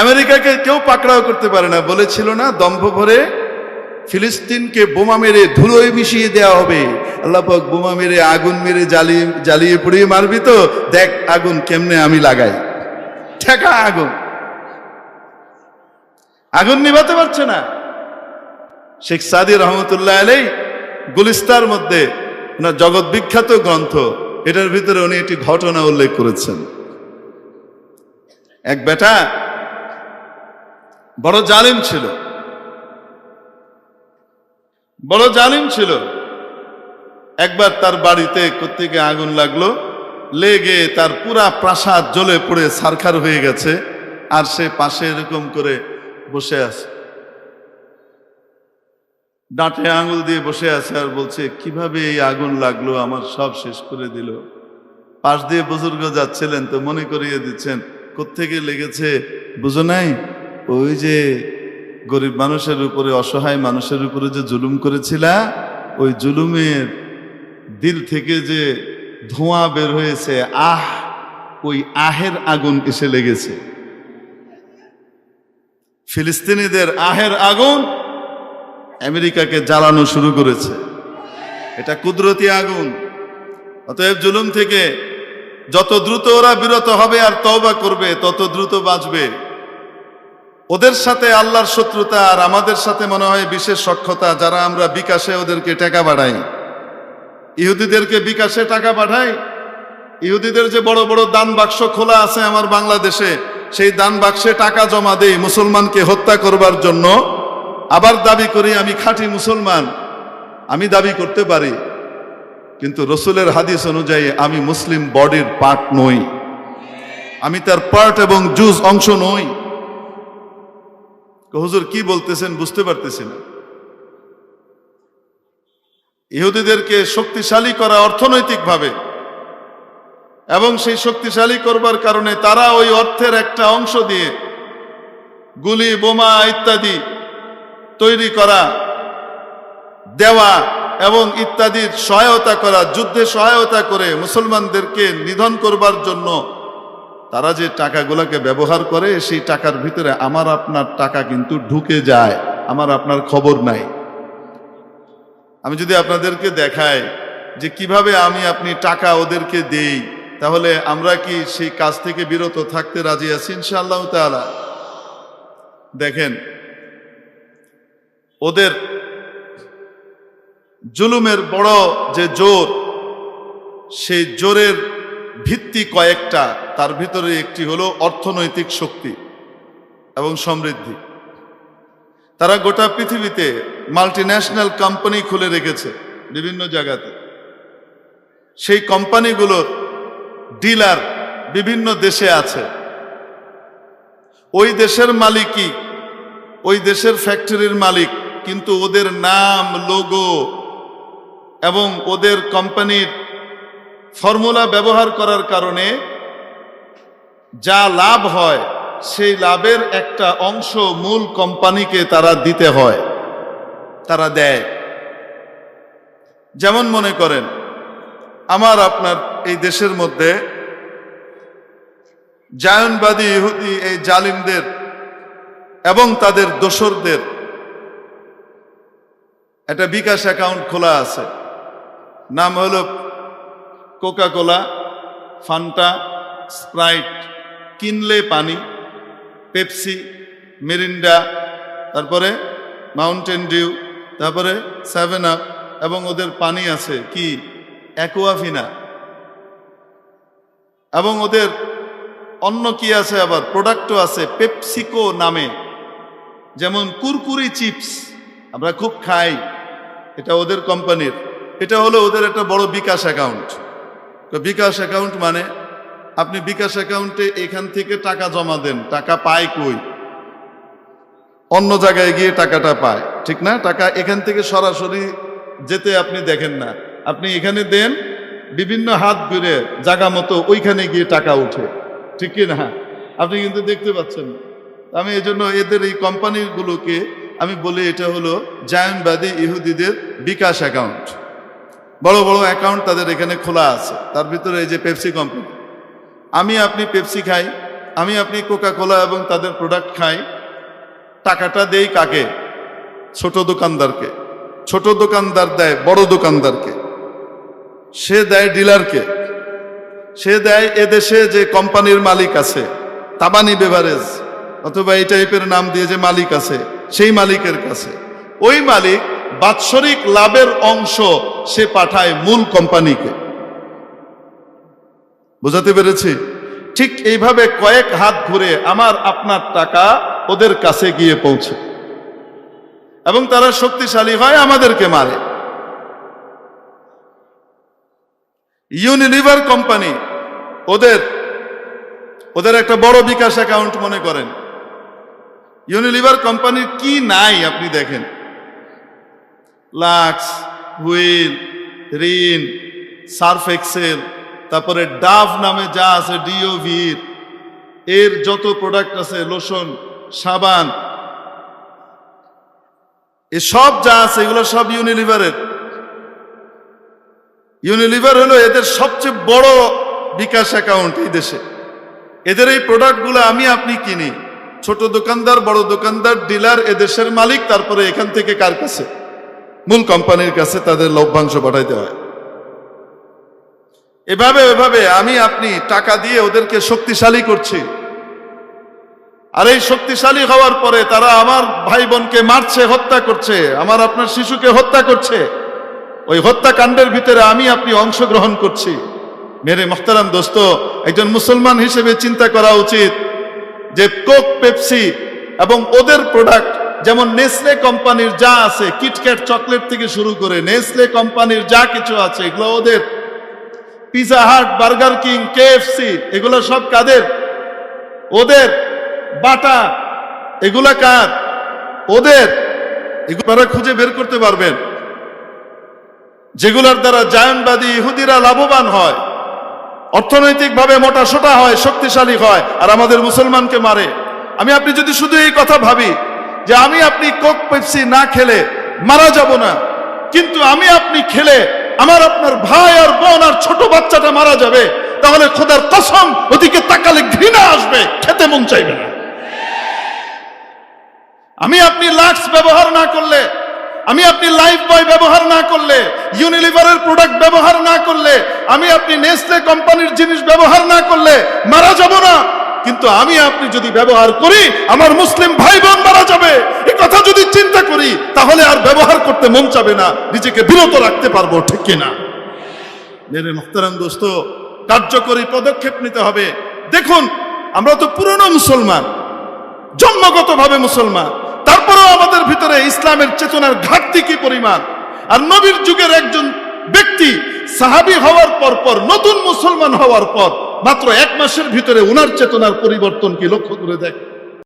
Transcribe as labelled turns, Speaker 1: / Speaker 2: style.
Speaker 1: আমেরিকাকে কেউ পাকড়াও করতে পারে না। বলেছিল না, দম্ভ ভরে ফিলিস্তিনকে বোমা মেরে ধুলোয় মিশিয়ে দেওয়া হবে। আল্লাপাক বোমা মেরে আগুন মেরে জ্বালিয়ে জ্বালিয়ে পুড়িয়ে মারবি তো, দেখ আগুন কেমনে আমি লাগাই। ঠেকা আগুন। আগুন নিভাতে পারছে না। শেখ সাদি রহমতুল্লাহ আলাই গুলিস্তার মধ্যে ওনার জগৎ বিখ্যাত গ্রন্থ, এটার ভিতরে উনি একটি ঘটনা উল্লেখ করেছেন। এক বেটা বড় জালিম ছিল। বড় জালিম ছিল। একবার তার বাড়িতে কোত্থেকে আগুন লাগল, লেগে তার পুরা প্রাসাদ জ্বলে পড়ে সারখার হয়ে গেছে, আর সে পাশে এরকম করে বসে আছে। ডাঁটে আঙুল দিয়ে বসে আছে আর বলছে, কীভাবে এই আগুন লাগল? আমার সব শেষ করে দিল। পাশ দিয়ে বুজুর্গ যাচ্ছিলেন তো মনে করিয়ে দিচ্ছেন, কোত্থেকে লেগেছে বুঝো নাই? ওই যে গরিব মানুষের উপরে, অসহায় মানুষের উপরে যে জুলুম করেছিলা, ওই জুলুমের দিল থেকে যে ধোঁয়া বের হয়েছে, আহ, ওই আহের আগুন এসে লেগেছে। ফিলিস্তিনিদের আহের আগুন আমেরিকাকে জ্বালানো শুরু করেছে। এটা কুদরতি আগুন। অতএব জুলুম থেকে যত দ্রুত ওরা বিরত হবে আর তওবা করবে, তত দ্রুত বাঁচবে। ওদের সাথে আল্লাহর শত্রুতা আর আমাদের সাথে মনে হয় বিশেষ সক্ষতা, যারা আমরা বিকাশে ওদেরকে টাকা বাড়াই ইহুদিদেরকে বিকাশে টাকা পাঠাই। ইহুদিদের যে বড় বড় দান বাক্স খোলা আছে আমার বাংলাদেশে, সেই দান বাক্সে টাকা জমা দেই মুসলমানকে হত্যা করবার জন্য। আবার দাবি করি, আমি খাঁটি মুসলমান, আমি দাবি করতে পারি। কিন্তু রসুলের হাদিস অনুযায়ী আমি মুসলিম বডির পার্ট নই। আমি তার পার্ট এবং জুজ অংশ নই। হুজুর, কি বলতেছেন? বুঝতে পারতেছি না। ইহুদিদেরকে শক্তিশালী করা অর্থনৈতিকভাবে এবং সেই শক্তিশালী করবার কারণে তারা ওই অর্থের একটা অংশ দিয়ে গুলি, বোমা ইত্যাদি তৈরি করা, দেওয়া এবং ইত্যাদির সহায়তা করা, যুদ্ধে সহায়তা করে মুসলমানদেরকে নিধন করবার জন্য তারা যে টাকাগুলোকে ব্যবহার করে, সেই টাকার ভিতরে আমার আপনার টাকা কিন্তু ঢুকে যায়, আমার আপনার খবর নাই। আমি যদি আপনাদেরকে দেখাই যে কীভাবে আমি আপনি টাকা ওদেরকে দেই, তাহলে আমরা কি সেই কাজ থেকে বিরত থাকতে রাজি আছি, ইনশাআল্লাহ তাআলা? দেখেন, ওদের জুলুমের বড় যে জোর, সেই জোরের ভিত্তি কয়েকটা, তার ভিতরে একটি হলো অর্থনৈতিক শক্তি এবং সমৃদ্ধি। তারা গোটা পৃথিবীতে মাল্টি ন্যাশনাল কোম্পানি খুলে রেখেছে বিভিন্ন জায়গাতে। সেই কোম্পানিগুলোর ডিলার বিভিন্ন দেশে আছে। ওই দেশের মালিকই, ওই দেশের ফ্যাক্টরির মালিক, কিন্তু ওদের নাম, লোগো এবং ওদের কোম্পানির ফর্মুলা ব্যবহার করার কারণে যা লাভ হয়, সেই লাভের একটা অংশ মূল কোম্পানিকে তারা দিতে হয়, তারা দেয়। যেমন মনে করেন, আমার আপনার এই দেশের মধ্যে জায়নবাদী ইহুদি এই জালিমদের এবং তাদের দোসরদের একটা বিকাশ অ্যাকাউন্ট খোলা আছে। নাম হলো কোকা কোলা ফান্টা স্প্রাইট কিনলে পানি পেপসি মেরিন্ডা তারপরে মাউন্টেন ডিউ তারপরে সেভেন আপ এবং ওদের পানি আছে কি? অ্যাকোয়াফিনা এবং ওদের অন্য কি আছে আবার? প্রোডাক্টও আছে পেপসিকো নামে। যেমন কুরকুরি চিপস, আমরা খুব খাই। এটা ওদের কোম্পানির। এটা হলো ওদের একটা বড় বিকাশ অ্যাকাউন্ট। তো বিকাশ অ্যাকাউন্ট মানে আপনি বিকাশ অ্যাকাউন্টে এখান থেকে টাকা জমা দেন, টাকা পায় কই? অন্য জায়গায় গিয়ে টাকাটা পায়, ঠিক না? টাকা এখান থেকে সরাসরি যেতে আপনি দেখেন না। আপনি এখানে দেন, বিভিন্ন হাত ঘুরে জায়গা মতো ওইখানে গিয়ে টাকা উঠে ঠিক কি না? আপনি কিন্তু দেখতে পাচ্ছেন। আমি এই জন্য এদের এই কোম্পানিগুলোকে আমি বলি এটা হলো জায়নবাদী ইহুদিদের বিকাশ অ্যাকাউন্ট। বড় বড় অ্যাকাউন্ট তাদের এখানে খোলা আছে। তার ভিতরে এই যে পেপসি কোম্পানি আমি আপনি পেপসি খাই, আমি আপনি কোকা কোলা এবং তাদের প্রোডাক্ট খাই। টাকাটা দেই কাকে? ছোট দোকানদারকে। ছোট দোকানদার দেয়, বড় দোকানদারকে। সে দেয় ডিলারকে। সে দেয় এদেশে যে কোম্পানির মালিক আছে, তাবানি বেভারেজ অথবা এই টাইপের নাম দিয়ে যে মালিক আছে, সেই মালিকের কাছে। ওই মালিক বাৎসরিক লাভের অংশ সে পাঠায় মূল কোম্পানিকে। বুঝাতে পেরেছি? ঠিক এইভাবে কয়েক হাত ঘুরে আমার, আপনার টাকা ওদের কাছে গিয়ে পৌঁছে। এবং তারা শক্তিশালী হয় আমাদেরকে মারে। ইউনিলিভার কোম্পানি ওদের ওদের একটা বড় বিকাশ অ্যাকাউন্ট মনে করেন। ইউনিলিভার কোম্পানির কি নাই আপনি দেখেন। Lux Wheel Rin Surf Excel তারপরে ডাভ নামে যা আছে ডিওভির এর যত প্রোডাক্ট আছে লোশন সাবান এসব যা আছে, এগুলো সব ইউনিলিভারের ইউনিলিভার হলো এদের সবচেয়ে বড় বিকাশ অ্যাকাউন্ট এই দেশে। এদের এই প্রোডাক্টগুলো আমি, আপনি কিনি। ছোট দোকানদার, বড় দোকানদার ডিলার এদেশের মালিক, তারপরে এখান থেকে কার কাছে? মূল কোম্পানির কাছে তাদের লভ্যাংশ পাঠাইতে হয়। এভাবে এভাবে আমি, আপনি টাকা দিয়ে ওদেরকে শক্তিশালী করছি। আর এই শক্তিশালী হওয়ার পরে তারা আমার ভাই বোনকে মারছে, হত্যা করছে, আমার আপনার শিশুকে হত্যা করছে। ওই হত্যাকাণ্ডের ভিতরে আমি, আপনি অংশগ্রহণ করছি। মেরে মোহতারাম দোস্ত, একজন মুসলমান হিসেবে চিন্তা করা উচিত যে কোক, পেপসি এবং ওদের প্রোডাক্ট যেমন নেসলে কোম্পানির যা আছে কিটক্যাট চকলেট থেকে শুরু করে নেসলে কোম্পানির যা কিছু আছে, এগুলো ওদের। পিজা হাট বার্গার কিং কেএফসি এগুলো সব কাদের? ওদের। বাটা, এগুলা কার? ওদের। এগুলো খুঁজে বের করতে পারবেন। যেগুলোর দ্বারা জায়নবাদী ইহুদিরা লাভবান হয়। অর্থনৈতিকভাবে মোটা সোটা হয়, শক্তিশালী হয়, আর আমাদের মুসলমানকে মারে। আমি, আপনি যদি শুধু এই কথা ভাবি যে আমি আপনি কোক পেপসি না খেলে মারা যাব না। কিন্তু আমি আপনি খেলে আমার আপনার ভাই আর বোন আর ছোট বাচ্চাটা মারা যাবে, তাহলে খোদার কসম ওদিকে তাকালে ঘৃণা আসবে, খেতে মন চাইবে না। আমি আপনি লাক্স ব্যবহার না করলে, আমি আপনি লাইফ বয় ব্যবহার না করলে, ইউনিলিভারের প্রোডাক্ট ব্যবহার না করলে, আমি আপনি নেসলে কোম্পানির জিনিস ব্যবহার না করলে মারা যাব না। কিন্তু আমি আপনি যদি ব্যবহার করি, আমার মুসলিম ভাই বোন মারা যাবে। এই কথা যদি চিন্তা করি, তাহলে আর ব্যবহার করতে মন চাবে না, নিজেকে বিরত রাখতে পারব, ঠিক কিনা? মেরে মোহতারাম দোস্ত, কার্যকরী পদক্ষেপ নিতে হবে। দেখুন, আমরা তো পুরনো মুসলমান, জন্মগতভাবে মুসলমান, তারপরেও আমাদের ভিতরে ইসলামের চেতনার ঘাটতি কি পরিমাণ? আর নবীর যুগের একজন ব্যক্তি সাহাবী হওয়ার পর পর, নতুন মুসলমান হওয়ার পর মাত্র এক মাসের ভিতরে উনার চেতনার পরিবর্তন কি লক্ষ্য করে দেখ